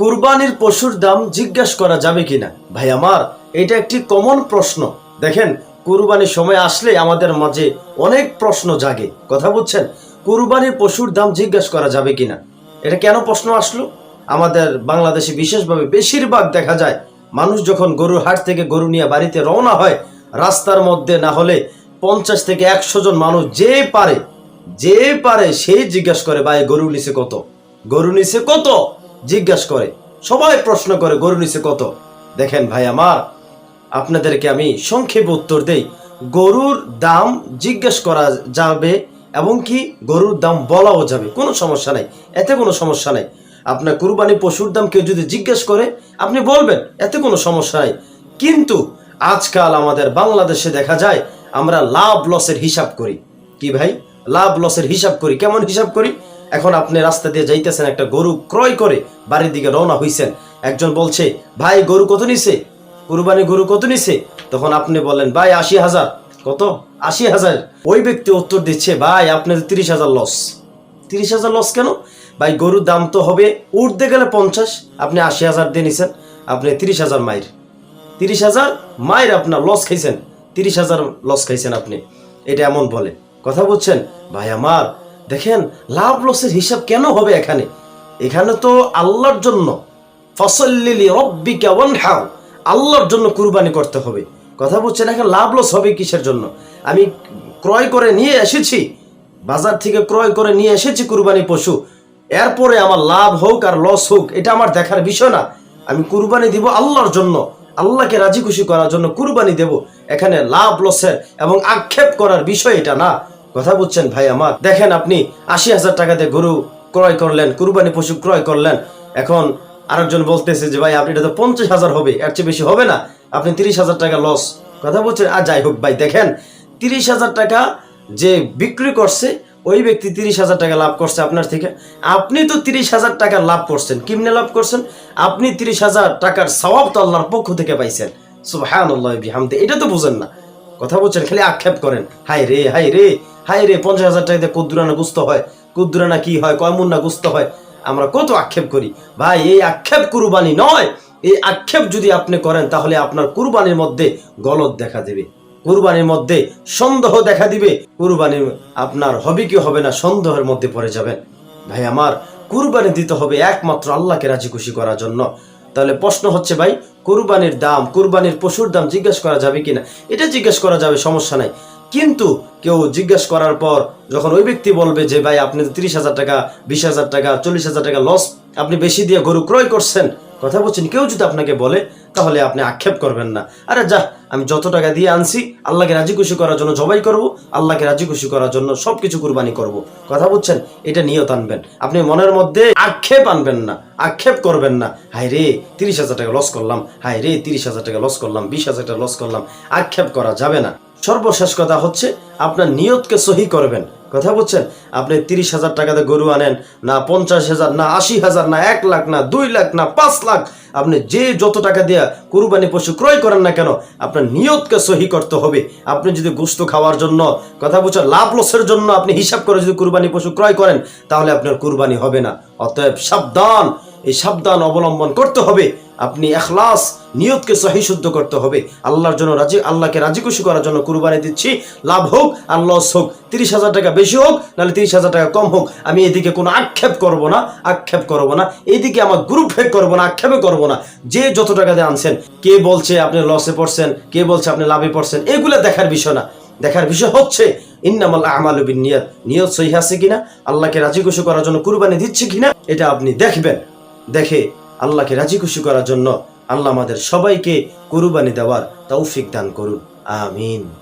কুরবানির পশুর দাম জিজ্ঞাসা করা যাবে কিনা? ভাই, আমার এটা একটি কমন প্রশ্ন। দেখেন, কুরবানির সময় আসলে আমাদের মাঝে অনেক প্রশ্ন জাগে। কথা বুঝছেন? কুরবানির পশুর দাম জিজ্ঞাসা করা যাবে কিনা? এটা কেন প্রশ্ন আসলো? আমাদের বাংলাদেশে বিশেষভাবে বেশিরভাগ দেখা যায়, মানুষ যখন গরুর হাট থেকে গরু নিয়ে বাড়িতে রওনা হয়, রাস্তার মধ্যে না হলে পঞ্চাশ থেকে একশো জন মানুষ যে পারে যে পারে সেই জিজ্ঞাসা করে, ভাই গরু নিচে কত? গরু নিচে কত? জিজ্ঞাসা করে, সবাই প্রশ্ন করে, গরু নিচে কত? দেখেন ভাই আমার, আপনাদেরকে আমি সংক্ষেপে উত্তর দেই, গরুর দাম জিজ্ঞেস করা যাবে এবং কি গরুর দাম বলাও যাবে, কোনো সমস্যা নাই, এতে কোনো সমস্যা নাই। আপনার কুরবানি পশুর দাম কেউ যদি জিজ্ঞেস করে, আপনি বলবেন, এতে কোনো সমস্যা নাই। কিন্তু আজকাল আমাদের বাংলাদেশে দেখা যায়, আমরা লাভ লসের হিসাব করি। কি ভাই? লাভ লসের হিসাব করি, কেমন হিসাব করি? এখন আপনি রাস্তা দিয়ে যাইতেছেন, একটা গরু ক্রয় করে বাড়ির দিকে রওনা হইছেন। একজন বলছে, ভাই, গরু কত নিছে? কুরবানি গরু কত নিছে? তখন আপনি বলেন, ভাই, আশি হাজার। কত? আশি হাজার। ওই ব্যক্তি উত্তর দিচ্ছে, ভাই, আপনার তিরিশ হাজার লস। তিরিশ হাজার লস কেন? ভাই, গরুর দাম তো হবে, উঠতে গেলে পঞ্চাশ। আপনি আশি হাজার দিয়ে নিছেন। আপনি তিরিশ হাজার মাইর। তিরিশ হাজার মায়ের আপনার লস খাইছেন। তিরিশ হাজার লস খাইছেন আপনি। এটা এমন বলে। কথা বলছেন ভাই, আমার দেখেন, লাভ লসের হিসাব কেন হবে এখানে? এখানে তো আল্লাহর জন্য ফসল্লিলি রব্বিকা ওয়ানহার আল্লাহর জন্য কুরবানি করতে হবে। কথা বলছেন এখন লাভ লস হবে কিসের জন্য? আমি ক্রয় করে নিয়ে এসেছি, বাজার থেকে ক্রয় করে নিয়ে এসেছি কুরবানি পশু। এরপরে আমার লাভ হোক আর লস হোক, এটা আমার দেখার বিষয় না। আমি কুরবানি দিব আল্লাহর জন্য, আল্লাহকে রাজি খুশি করার জন্য কুরবানি দেব। এখানে লাভ লসের এবং আক্ষেপ করার বিষয় এটা না। কথা বুঝছেন ভাই আমার? দেখেন আপনি, আশি হাজার টাকাতে গরু ক্রয় করলেন, কুরবানি পশু ক্রয় করলেন। এখন আরেকজন বলতেছে যে, ভাই আপনি এটা তো পঞ্চাশ হাজার হবে, এর চেয়ে বেশি হবে না। আপনি তিরিশ হাজার টাকা লস কথা বলছেন? আর যাই হোক ভাই, দেখেন, তিরিশ হাজার টাকা যে বিক্রি করছে, ওই ব্যক্তি তিরিশ হাজার টাকা লাভ করছে আপনার থেকে। আপনি তো তিরিশ হাজার টাকা লাভ করছেন, কিমনে লাভ করছেন? আপনি তিরিশ হাজার টাকার সওয়াব তো আল্লাহর পক্ষ থেকে পাইছেন। বিহামদে, এটা তো বুঝেন না। কথা বলছেন, খালি আক্ষেপ করেন। হাই রে হাই রে হাই রে, পঞ্চাশ হাজার টাকা দিয়ে কুদ্দুরানা গুস্ত হয়? কুদ্দুরানা কি হয়? কয় মুন্না গুস্ত হয়? আমরা কত আক্ষেপ করি। ভাই, এই আক্ষেপ কুরবানি নয়। এই আক্ষেপ যদি আপনি করেন, তাহলে আপনার কুরবানির মধ্যে গলত দেখা দেবে। কুরবানির মধ্যে সন্দেহ দেখা দিবে। কুরবানি আপনার হবে কি হবে না সন্দেহের মধ্যে পড়ে যাবেন। ভাই, আমার কুরবানি দিতে হবে একমাত্র আল্লাহকে রাজি খুশি করার জন্য। তাহলে প্রশ্ন হচ্ছে, ভাই, কুরবানির দাম, কুরবানির পশুর দাম জিজ্ঞেস করা যাবে কিনা? এটা জিজ্ঞেস করা যাবে, সমস্যা নাই। কিন্তু কেউ জিজ্ঞেস করার পর যখন ওই ব্যক্তি বলবে যে, ভাই, আপনি তো তিরিশ হাজার টাকা, বিশ হাজার টাকা, চল্লিশ হাজার টাকা লস আপনি বেশি দিয়ে গরু ক্রয় করছেন, কথা বলছেন, কেউ যদি আপনাকে বলে, তাহলে আপনি আক্ষেপ করবেন না। আরে যা, আমি যত টাকা দিয়ে আনছি, আল্লাহকে রাজি খুশি করার জন্য জবাই করব, আল্লাহকে রাজি খুশি করার জন্য সবকিছু কুরবানি করব। কথা বুঝছেন এটা নিয়ত আনবেন। আপনি মনের মধ্যে আক্ষেপ আনবেন না, আক্ষেপ করবেন না। হাই রে, তিরিশ হাজার টাকা লস করলাম হাই রে, তিরিশ হাজার টাকা লস করলাম, বিশ হাজার টাকা লস করলাম, আক্ষেপ করা যাবে না। সর্বশেষ কথা হচ্ছে, আপনার নিয়তকে সহি করবেন। কথা বলছেন, আপনি তিরিশ হাজার টাকাতে গরু আনেন, না পঞ্চাশ হাজার, না আশি হাজার, না এক লাখ, না দুই লাখ, না পাঁচ লাখ, আপনি যে যত টাকা দিয়ে কুরবানি পশু ক্রয় করেন না কেন, আপনার নিয়তকে সহি করতে হবে। আপনি যদি গোস্ত খাওয়ার জন্য, কথা বলছেন, লাভ লসের জন্য আপনি হিসাব করে যদি কুরবানি পশু ক্রয় করেন, তাহলে আপনার কুরবানি হবে না। অতএব সাবধান, এই সাবধান অবলম্বন করতে হবে। আপনি এখলাস নিয়তকে সহি শুদ্ধ করতে হবে। আল্লাহর জন্য রাজি, আল্লাহকে রাজি খুশি করার জন্য কুরবানি দিচ্ছি। লাভ হোক আর লস হোক তিরিশ হাজার টাকা বেশি হোক, নাহলে তিরিশ হাজার টাকা কম হোক। আমি এদিকে কোনো আক্ষেপ করব না, আক্ষেপ করব না। এইদিকে আমার গ্রুপ ফেক করব না, আক্ষেপে করব না। যে যত টাকা দিয়ে আনছেন, কে বলছে আপনি লসে পড়ছেন, কে বলছে আপনি লাভে পড়ছেন, এগুলো দেখার বিষয় না। দেখার বিষয় হচ্ছে, ইন্নামাল আমালু নিয়ত নিয়ত সহি আছে কিনা? আল্লাহকে রাজি খুশি করার জন্য কুরবানি দিচ্ছে কিনা? এটা আপনি দেখবেন। দেখে আল্লাহকে রাজি খুশি করার জন্য আল্লাহ আমাদের সবাইকে কুরবানি দেওয়ার তৌফিক দান করুন। আমিন।